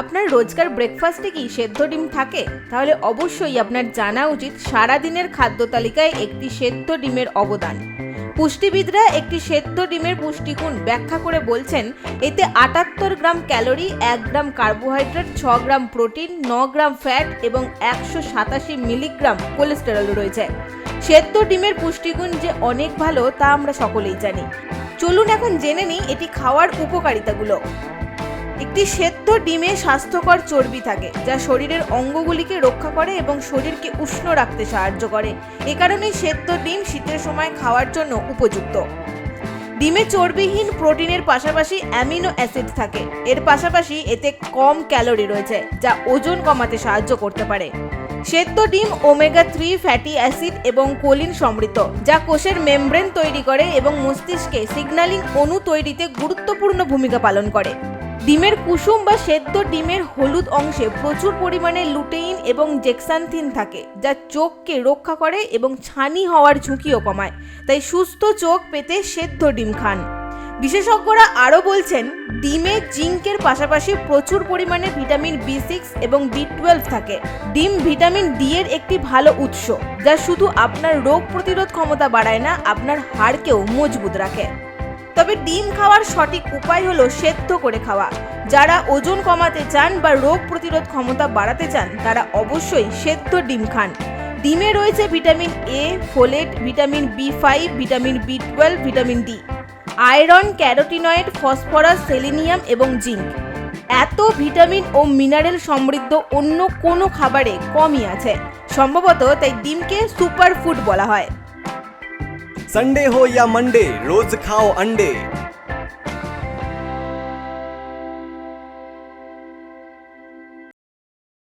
আপনার রোজকার ব্রেকফাস্টে কি সেদ্ধ ডিম থাকে? তাহলে অবশ্যই আপনার জানা উচিত সারাদিনের খাদ্য তালিকায় একটি সেদ্ধ ডিমের অবদান। পুষ্টিবিদরা একটি সেদ্ধ ডিমের পুষ্টিগুণ ব্যাখ্যা করে বলছেন, এতে আটাত্তর গ্রাম ক্যালোরি, এক গ্রাম কার্বোহাইড্রেট, ছ গ্রাম প্রোটিন, ন গ্রাম ফ্যাট এবং একশো সাতাশি মিলিগ্রাম কোলেস্টেরল রয়েছে। সেদ্ধ ডিমের পুষ্টিগুণ যে অনেক ভালো, তা আমরা সকলেই জানি। চলুন এখন জেনে নিই এটি খাওয়ার উপকারিতাগুলো। একটি সেদ্ধ ডিমে স্বাস্থ্যকর চর্বি থাকে, যা শরীরের অঙ্গগুলিকে রক্ষা করে এবং শরীরকে উষ্ণ রাখতে সাহায্য করে। এ কারণেই সেদ্ধ ডিম শীতের সময় খাওয়ার জন্য উপযুক্ত। ডিমে চর্বিহীন প্রোটিনের পাশাপাশি অ্যামিনো অ্যাসিড থাকে। এর পাশাপাশি এতে কম ক্যালোরি রয়েছে, যা ওজন কমাতে সাহায্য করতে পারে। সেদ্ধ ডিম, ওমেগা থ্রি ফ্যাটি অ্যাসিড এবং কোলিন সমৃদ্ধ, যা কোষের মেমব্রেন তৈরি করে এবং মস্তিষ্কে সিগন্যালিং অণু তৈরিতে গুরুত্বপূর্ণ ভূমিকা পালন করে। ডিমের কুসুম বা সেদ্ধ ডিমের হলুদ অংশে প্রচুর পরিমাণে লুটেইন এবং জেক্সান্থিন থাকে, যা চোখকে রক্ষা করে এবং ছানি হওয়ার ঝুঁকিও কমায়, তাই সুস্থ চোখ পেতে সেদ্ধ ডিম খান। বিশেষজ্ঞরা আরও বলছেন, ডিমে জিঙ্কের পাশাপাশি প্রচুর পরিমাণে ভিটামিন বি সিক্স এবং বি টুয়েলভ থাকে। ডিম ভিটামিন ডি এর একটি ভালো উৎস, যা শুধু আপনার রোগ প্রতিরোধ ক্ষমতা বাড়ায় না, আপনার হাড়কেও মজবুত রাখে। তবে ডিম খাওয়ার সঠিক উপায় হলো সেদ্ধ করে খাওয়া। যারা ওজন কমাতে চান বা রোগ প্রতিরোধ ক্ষমতা বাড়াতে চান, তারা অবশ্যই সেদ্ধ ডিম খান। ডিমে রয়েছে vitamin A folate vitamin B five vitamin B twelve vitamin D iron carotenoid phosphorus selenium এবং জিঙ্ক এত ভিটামিন ও মিনারেল সমৃদ্ধ অন্য কোনো খাবারে কমই আছে সম্ভবত তাই ডিমকে সুপার ফুড বলা হয় संडे हो या मंडे रोज खाओ अंडे